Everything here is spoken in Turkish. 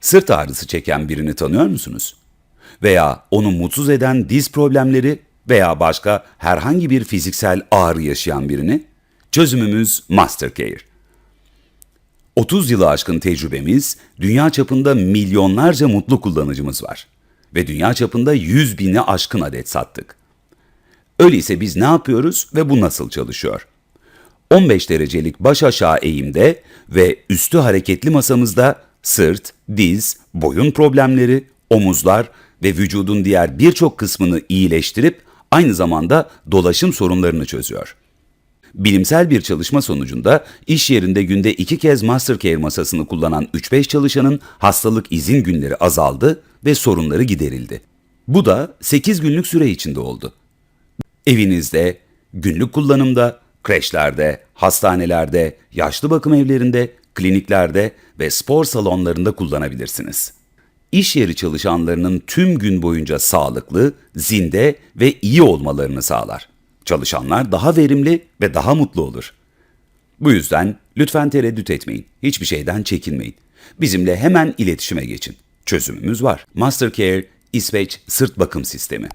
Sırt ağrısı çeken birini tanıyor musunuz? Veya onu mutsuz eden diz problemleri veya başka herhangi bir fiziksel ağrı yaşayan birini? Çözümümüz Mastercare. 30 yılı aşkın tecrübemiz, dünya çapında milyonlarca mutlu kullanıcımız var. Ve dünya çapında 100 bini aşkın adet sattık. Öyleyse biz ne yapıyoruz ve bu nasıl çalışıyor? 15 derecelik baş aşağı eğimde ve üstü hareketli masamızda sırt, diz, boyun problemleri, omuzlar ve vücudun diğer birçok kısmını iyileştirip aynı zamanda dolaşım sorunlarını çözüyor. Bilimsel bir çalışma sonucunda iş yerinde günde iki kez Mastercare masasını kullanan 3-5 çalışanın hastalık izin günleri azaldı ve sorunları giderildi. Bu da 8 günlük süre içinde oldu. Evinizde, günlük kullanımda, kreşlerde, hastanelerde, yaşlı bakım evlerinde, kliniklerde ve spor salonlarında kullanabilirsiniz. İş yeri çalışanlarının tüm gün boyunca sağlıklı, zinde ve iyi olmalarını sağlar. Çalışanlar daha verimli ve daha mutlu olur. Bu yüzden lütfen tereddüt etmeyin. Hiçbir şeyden çekinmeyin. Bizimle hemen iletişime geçin. Çözümümüz var. Mastercare İsveç Sırt Bakım Sistemi.